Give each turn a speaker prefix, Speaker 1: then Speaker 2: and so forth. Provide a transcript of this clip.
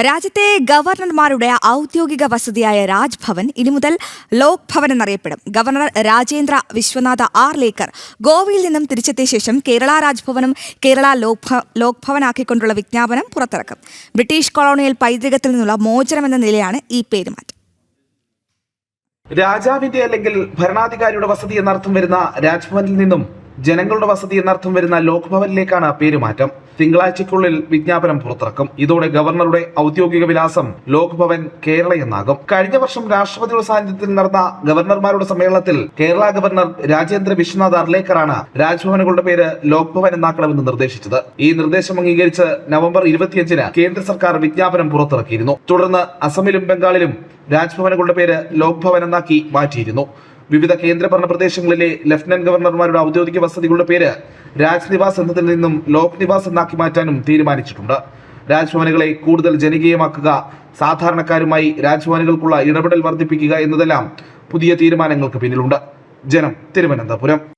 Speaker 1: രാജ്യത്തെ ഗവർണർമാരുടെ ഔദ്യോഗിക വസതിയായ രാജ്ഭവൻ ഇനി മുതൽ ലോക് ഭവൻ എന്നറിയപ്പെടും. ഗവർണർ രാജേന്ദ്ര വിശ്വനാഥ ആർ ലേക്കർ ഗോവയിൽ നിന്നും തിരിച്ചെത്തിയ ശേഷം കേരള രാജ്ഭവനും കേരള ലോക് ഭ- ലോക് വിജ്ഞാപനം പുറത്തിറക്കും. ബ്രിട്ടീഷ് കൊളോണിയൽ പൈതൃകത്തിൽ നിന്നുള്ള മോചനം എന്ന നിലയാണ് ഈ പേരുമാറ്റം.
Speaker 2: രാജാവിന്റെ അല്ലെങ്കിൽ ഭരണാധികാരിയുടെ വസതി എന്നർത്ഥം വരുന്ന രാജ്ഭവനിൽ നിന്നും ജനങ്ങളുടെ വസതി എന്നർത്ഥം വരുന്ന ലോക്ഭവനിലേക്കാണ് പേരുമാറ്റം. തിങ്കളാഴ്ചയ്ക്കുള്ളിൽ വിജ്ഞാപനം പുറത്തിറക്കും. ഇതോടെ ഗവർണറുടെ ഔദ്യോഗിക വിലാസം ലോക്ഭവൻ കേരള എന്നാകും കഴിഞ്ഞ വർഷം രാഷ്ട്രപതിയുടെ സാന്നിധ്യത്തിൽ നടന്ന ഗവർണർമാരുടെ സമ്മേളനത്തിൽ കേരള ഗവർണർ രാജേന്ദ്ര വിശ്വനാഥ് അർലേക്കറാണ് രാജ്ഭവനുകളുടെ പേര് ലോക് ഭവൻ എന്നാക്കണമെന്ന് നിർദ്ദേശിച്ചത്. ഈ നിർദ്ദേശം അംഗീകരിച്ച് നവംബർ ഇരുപത്തിയഞ്ചിന് കേന്ദ്ര സർക്കാർ വിജ്ഞാപനം പുറത്തിറക്കിയിരുന്നു. തുടർന്ന് അസമിലും ബംഗാളിലും രാജ്ഭവനുകളുടെ പേര് ലോക് ഭവൻ എന്നാക്കി മാറ്റിയിരുന്നു. വിവിധ കേന്ദ്രഭരണ പ്രദേശങ്ങളിലെ ലഫ്റ്റനന്റ് ഗവർണർമാരുടെ ഔദ്യോഗിക വസതികളുടെ പേര് രാജ്നിവാസ് എന്നതിൽ നിന്നും ലോക് നിവാസ് എന്നാക്കി മാറ്റാനും തീരുമാനിച്ചിട്ടുണ്ട്. രാജ്ഭവനുകളെ കൂടുതൽ ജനകീയമാക്കുക സാധാരണക്കാരുമായി രാജ്ഭവനുകൾക്കുള്ള ഇടപെടൽ വർദ്ധിപ്പിക്കുക എന്നതെല്ലാം പുതിയ തീരുമാനങ്ങൾക്ക് പിന്നിലുണ്ട്. ജനം തിരുവനന്തപുരം.